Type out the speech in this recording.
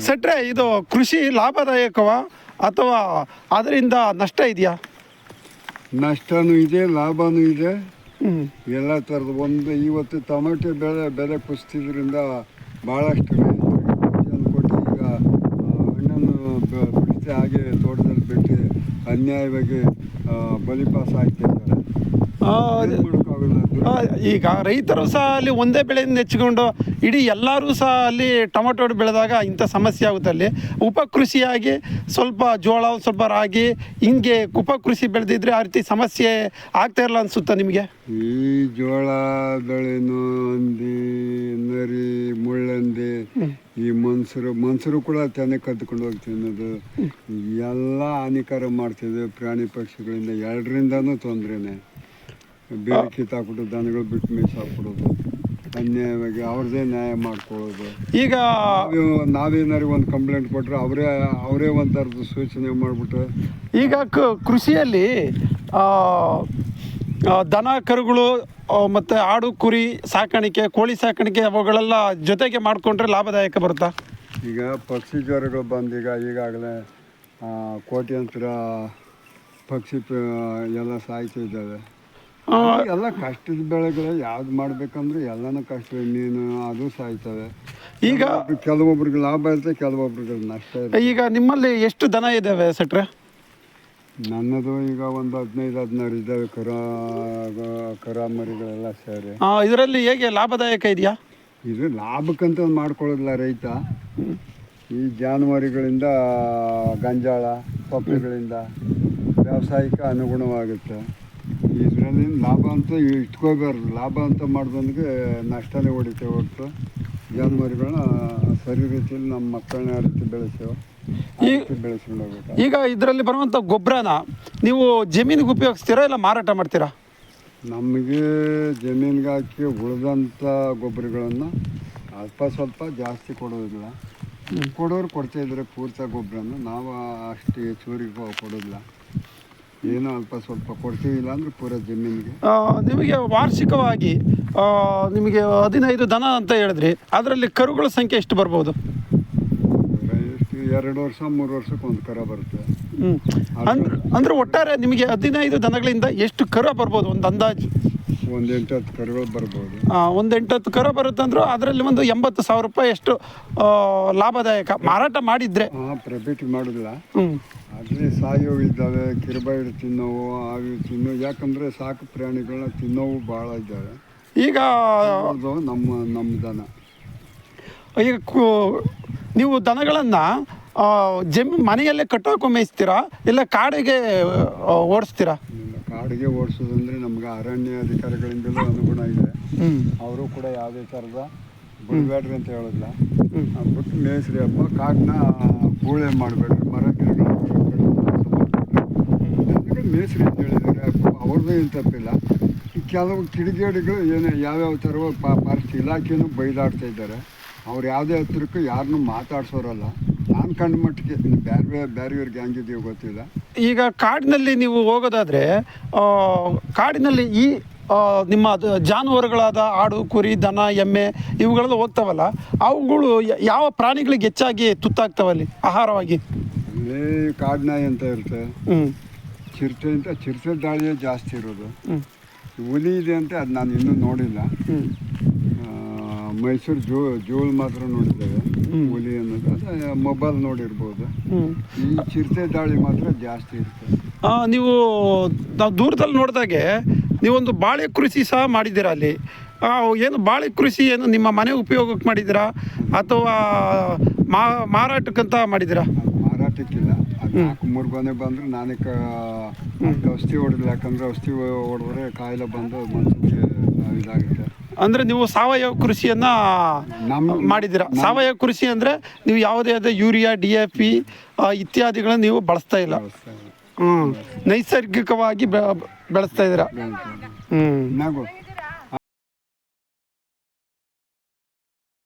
ಸೆಟ್ರೆ ಇದು ಕೃಷಿ ಲಾಭದಾಯಕವ ಅಥವಾ ಅದರಿಂದ ನಷ್ಟ ಇದೆಯಾ? ನಷ್ಟನೂ ಇದೆ ಲಾಭನೂ ಇದೆ. ಎಲ್ಲ ಥರದ ಒಂದು ಇವತ್ತು ಟೊಮೆಟೊ ಬೆಳೆ ಬೆಲೆ ಕುಸಿದ್ರಿಂದ ಭಾಳಷ್ಟು ಕೊಟ್ಟು ಈಗ ಹಣ್ಣನ್ನು ಬ- ಬಿಡಿಸಿ ಹಾಗೆ ತೋಟದಲ್ಲಿ ಬಿಟ್ಟು ಅನ್ಯಾಯವಾಗಿ ಬಲಿಪಾಸ್ ಬಲಿಪಾಸ ಆಗ್ತಿದ್ದಾರೆ ಆ, ಈಗ ರೈತರು ಸಹ ಅಲ್ಲಿ ಒಂದೇ ಬೆಳೆಯಿಂದ ನೆಚ್ಚಿಕೊಂಡು ಇಡೀ ಎಲ್ಲರೂ ಸಹ ಅಲ್ಲಿ ಟೊಮೆಟೊ ಬೆಳೆದಾಗ ಇಂಥ ಸಮಸ್ಯೆ ಆಗುತ್ತೆ ಅಲ್ಲಿ. ಉಪಕೃಷಿಯಾಗಿ ಸ್ವಲ್ಪ ಜೋಳ ಸ್ವಲ್ಪ ರಾಗಿ ಹಿಂಗೆ ಉಪಕೃಷಿ ಬೆಳೆದಿದ್ರೆ ಆ ರೀತಿ ಸಮಸ್ಯೆ ಆಗ್ತಾ ಇರಲ್ಲ ಅನ್ಸುತ್ತಾ ನಿಮಗೆ? ಈ ಜೋಳ ಬೆಳೆನು ಹಂದಿ ನರಿ ಮುಳ್ಳಂದಿ ಈ ಮನ್ಸರು ಮನ್ಸರು ಕೂಡ ತೆನೆ ಕದ್ಕೊಂಡು ಹೋಗಿ ತಿನ್ನೋದು ಎಲ್ಲ ಹಾನಿಕಾರ ಮಾಡ್ತಿದ್ವಿ ಪ್ರಾಣಿ ಪಕ್ಷಿಗಳಿಂದ. ಎರಡರಿಂದನೂ ತೊಂದರೆನೆ. ಬೇರೆ ಕಿತ್ತಾಕ್ಬಿಟ್ಟು ದನಗಳು ಬಿಟ್ಟು ಮೇಯ್ಸಾಕ್ಬಿಡೋದು ಅನ್ಯಾಯವಾಗಿ ಅವ್ರದ್ದೇ ನ್ಯಾಯ ಮಾಡ್ಕೊಳ್ಳೋದು. ಈಗ ನಾವೇ- ನಾವೇನಾರು ಒಂದು ಕಂಪ್ಲೇಂಟ್ ಕೊಟ್ಟರೆ ಅವರೇ ಅವರೇ ಒಂದು ಥರದ ಸೂಚನೆ ಮಾಡಿಬಿಟ್ರೆ. ಈಗ ಕ- ಕೃಷಿಯಲ್ಲಿ ದನ ಕರುಗಳು ಮತ್ತು ಆಡು ಕುರಿ ಸಾಕಾಣಿಕೆ ಕೋಳಿ ಸಾಕಾಣಿಕೆ ಅವುಗಳೆಲ್ಲ ಜೊತೆಗೆ ಮಾಡಿಕೊಂಡ್ರೆ ಲಾಭದಾಯಕ ಬರುತ್ತಾ? ಈಗ ಪಕ್ಷಿ ಜ್ವರಗಳು ಬಂದೀಗ ಈಗಾಗಲೇ ಕೋಟ್ಯಂತರ ಪಕ್ಷಿ ಎಲ್ಲ ಸಾಯ್ತಿದ್ದಾವೆ ಎಲ್ಲ ಕಷ್ಟದ ಬೆಳೆಗಳು ಯಾವ್ದು ಮಾಡ್ಬೇಕಂದ್ರೆ ಎಲ್ಲನೂ ಕಷ್ಟ ಮೀನು ಅದು ಸಾಯ್ತವೆ. ಈಗ ಕೆಲವೊಬ್ರಿಗೆ ಲಾಭ ಇರುತ್ತೆ ಕೆಲವೊಬ್ರಿಗೆ ನಷ್ಟ ಇರುತ್ತೆ. ಈಗ ನಿಮ್ಮಲ್ಲಿ ಎಷ್ಟು ದನ ಇದ್ದಾವೆ ಸೆಟ್ರೆ? ನನ್ನದು ಈಗ ಒಂದು ಹದಿನೈದು ಹದಿನಾರು ಇದ್ದಾವೆ ಕರ ಕರ ಮರಿಗಳೆಲ್ಲ ಸೇರಿ. ಇದರಲ್ಲಿ ಹೇಗೆ ಲಾಭದಾಯಕ ಇದೆಯಾ? ಇದು ಲಾಭಕ್ಕಂತ ಮಾಡ್ಕೊಳ್ಳೋದಿಲ್ಲ ರೈತ. ಈ ಜಾನುವಾರುಗಳಿಂದ ಗಂಜಾಳ ಪಪ್ಪಿಗಳಿಂದ ವ್ಯಾವಸಾಯಿಕ ಅನುಗುಣವಾಗುತ್ತೆ ಇದರಲ್ಲಿ ಲಾಭ ಅಂತ ಇಟ್ಕೋಬಾರ್ದು. ಲಾಭ ಅಂತ ಮಾಡಿದಂಗೆ ನಷ್ಟನೇ ಹೊಡಿತೇವೆ ಹೊರತು. ಜಾನುವಾರುಗಳನ್ನ ಸರಿ ರೀತಿಯಲ್ಲಿ ನಮ್ಮ ಮಕ್ಕಳನ್ನ ರೀತಿ ಬೆಳೆಸೇವೆ. ಈ- ಬೆಳೆಸ್ಕೊಂಡು ಹೋಗ್ಬೇಕು ಈಗ ಇದರಲ್ಲಿ ಬರುವಂಥ ಗೊಬ್ಬರನ ನೀವು ಜಮೀನಿಗೆ ಉಪಯೋಗಿಸ್ತೀರಾ ಇಲ್ಲ ಮಾರಾಟ ಮಾಡ್ತೀರಾ? ನಮಗೆ ಜಮೀನಿಗೆ ಹಾಕಿ ಉಳಿದಂಥ ಗೊಬ್ಬರಗಳನ್ನು ಅಲ್ಪ ಸ್ವಲ್ಪ ಜಾಸ್ತಿ ಕೊಡೋದಿಲ್ಲ. ಕೊಡೋರು ಕೊಡ್ತಾ ಇದ್ದಾರೆ ಪೂರ್ತಿ ಗೊಬ್ಬರನ. ನಾವು ಅಷ್ಟು ಹೆಚ್ಚುವರಿಗೆ ಕೊಡೋದಿಲ್ಲ. ಏನೋ ಅಲ್ಪ ಸ್ವಲ್ಪ ಕೊಡ್ತೀವಿ ಇಲ್ಲ ಅಂದ್ರೆ ಪೂರ ಜಮೀನಿಗೆ. ನಿಮಗೆ ವಾರ್ಷಿಕವಾಗಿ ನಿಮಗೆ ಹದಿನೈದು ದನ ಅಂತ ಹೇಳಿದ್ರಿ ಅದರಲ್ಲಿ ಕರುಗಳ ಸಂಖ್ಯೆ ಎಷ್ಟು ಬರ್ಬೋದು? ಎಷ್ಟು ಎರಡು ವರ್ಷ ಮೂರು ವರ್ಷಕ್ಕೆ ಒಂದು ಕರ ಬರುತ್ತೆ. ಹ್ಞೂ ಅಂದ್ರೆ ಅಂದ್ರೆ ಒಟ್ಟಾರೆ ನಿಮಗೆ ಹದಿನೈದು ದನಗಳಿಂದ ಎಷ್ಟು ಕರ ಬರ್ಬೋದು ಒಂದು ಅಂದಾಜು? ಒಂದು ಎಂಟು ಹತ್ತು ಕರುಗಳು ಬರ್ಬೋದು. ಒಂದು ಎಂಟತ್ತು ಕರು ಬರುತ್ತೆ ಅಂದ್ರೂ ಅದರಲ್ಲಿ ಒಂದು ಎಂಬತ್ತು ಸಾವಿರ ರೂಪಾಯಿ ಎಷ್ಟು ಲಾಭದಾಯಕ ಮಾರಾಟ ಮಾಡಿದ್ರೆ. ಹಾಂ ಪ್ರಫಿಟ್ ಮಾಡೋದಿಲ್ಲ. ಆದರೆ ಸಾಯೋವು ಇದ್ದಾವೆ ಕಿರುಬಾಯಿಡು ತಿನ್ನೋವು ಆವಿ ತಿನ್ನೋ ಯಾಕಂದರೆ ಸಾಕು ಪ್ರಾಣಿಗಳನ್ನ ತಿನ್ನೋವು ಭಾಳ ಇದ್ದಾವೆ. ಈಗ ಅದು ನಮ್ಮ ನಮ್ಮ ದನ. ಈಗ ನೀವು ದನಗಳನ್ನು ಜಮ್ ಮನೆಯಲ್ಲೇ ಕಟ್ಟೋಕೆ ಮೇಯಿಸ್ತೀರಾ ಇಲ್ಲ ಕಾಡಿಗೆ ಓಡಿಸ್ತೀರಾ? ಕಾಡಿಗೆ ಓಡಿಸೋದಂದ್ರೆ ನಮ್ಗೆ ಅರಣ್ಯ ಅಧಿಕಾರಿಗಳಿಂದಲೂ ಅನುಗುಣ ಇದೆ. ಅವರು ಕೂಡ ಯಾವುದೇ ಥರದ ಬಿಡಬೇಡ್ರಿ ಅಂತ. ಆ, ಬಿಟ್ಟು ಮೇಯಿಸ್ರಿ ಅಪ್ಪ ಕಾಡನ್ನ ಕೂಳೆ ಮಾಡಬೇಡ್ರಿ ಮರ ಗಿಡಗಳು ಮೇಯಿಸ್ರಿ ಅಂತ ಹೇಳಿದ್ದಾರೆ ಅವ್ರದ್ದು ಏನು ತಪ್ಪಿಲ್ಲ. ಈ ಕೆಲವು ಕಿಡಿಗೇಡಿಗಳು ಏನು ಯಾವ್ಯಾವ ಥರ ಪಾರ್ಸ್ಟ್ ಇಲಾಖೆಯೂ ಬೈದಾಡ್ತಾ ಇದ್ದಾರೆ. ಅವ್ರು ಯಾವುದೇ ಹತ್ರಕ್ಕೂ ಯಾರನ್ನೂ ಮಾತಾಡ್ಸೋರಲ್ಲ. ನಾನು ಕಂಡ ಮಟ್ಟಿಗೆ ಬೇರೆ ಬೇರೆ ಬೇರೆಯವ್ರಿಗೆ ಹೆಂಗಿದೆಯೋ ಗೊತ್ತಿಲ್ಲ. ಈಗ ಕಾಡಿನಲ್ಲಿ ನೀವು ಹೋಗೋದಾದ್ರೆ ಕಾಡಿನಲ್ಲಿ ಈ ನಿಮ್ಮ ಜಾನುವಾರುಗಳಾದ ಆಡು ಕುರಿ ದನ ಎಮ್ಮೆ ಇವುಗಳೆಲ್ಲ ಹೋಗ್ತಾವಲ್ಲ ಅವುಗಳು ಯಾವ ಪ್ರಾಣಿಗಳಿಗೆ ಹೆಚ್ಚಾಗಿ ತುತ್ತಾಗ್ತಾವಲ್ಲಿ ಆಹಾರವಾಗಿ? ಅಲ್ಲಿ ಕಾಡಿನಾಯಿ ಅಂತ ಇರುತ್ತೆ? ಚಿರತೆ ಅಂತ ಚಿರತೆ ದಾಳಿಯೇ ಜಾಸ್ತಿ ಇರೋದು. ಹುಲಿ ಇದೆ ಅಂತ ಅದು ನಾನು ಇನ್ನೂ ನೋಡಿಲ್ಲ. ಮೈಸೂರು ಜೋ ಜೋಲ್ ಮಾತ್ರ ನೋಡಿದ್ದೇವೆ. ಹುಲಿ ಅನ್ನೋದು. ಅದೇ ಮೊಬೈಲ್ ನೋಡಿರ್ಬೋದು. ಈ ಚಿರತೆ ದಾಳಿ ಮಾತ್ರ ಜಾಸ್ತಿ ಇರುತ್ತೆ. ನೀವು ನಾವು ದೂರದಲ್ಲಿ ನೋಡಿದಾಗೆ ನೀವೊಂದು ಬಾಳೆ ಕೃಷಿ ಸಹ ಮಾಡಿದ್ದೀರಾ ಅಲ್ಲಿ? ಏನು ಬಾಳೆ ಕೃಷಿ ಏನು ನಿಮ್ಮ ಮನೆ ಉಪಯೋಗಕ್ಕೆ ಮಾಡಿದ್ದೀರಾ? ಅಥವಾ ಮಾ ಮಾರಾಟಕ್ಕಂತ ಮಾಡಿದ್ದೀರಾ? ಮಾರಾಟಕ್ಕಿಲ್ಲ. ಅದು ನಾಲ್ಕು ಮೂರು ಗೊನೆ ಬಂದರೆ ನಾನೇ ಔಷಧಿ ಹೊಡೆದಿಲ್ಲ ಯಾಕಂದರೆ ಔಷಧಿ ಹೊಡೆದ್ರೆ ಕಾಯಿಲೆ ಬಂದು ಮನಸ್ಸಿಗೆ ಇದಾಗುತ್ತೆ. ಅಂದರೆ ನೀವು ಸಾವಯವ ಕೃಷಿಯನ್ನು ಮಾಡಿದೀರ ಮಾಡಿದ್ದೀರಾ? ಸಾವಯವ ಕೃಷಿ ಅಂದರೆ ನೀವು ಯಾವುದೇ ಆದ ಯೂರಿಯಾ ಡಿ ಎ ಪಿ ಇತ್ಯಾದಿಗಳನ್ನು ನೀವು ಬಳಸ್ತಾ ಇಲ್ಲ. ಹ್ಞೂ ನೈಸರ್ಗಿಕವಾಗಿ ಬೆಳೆಸ್ತಾ ಇದ್ದೀರಾ? ಹ್ಞೂ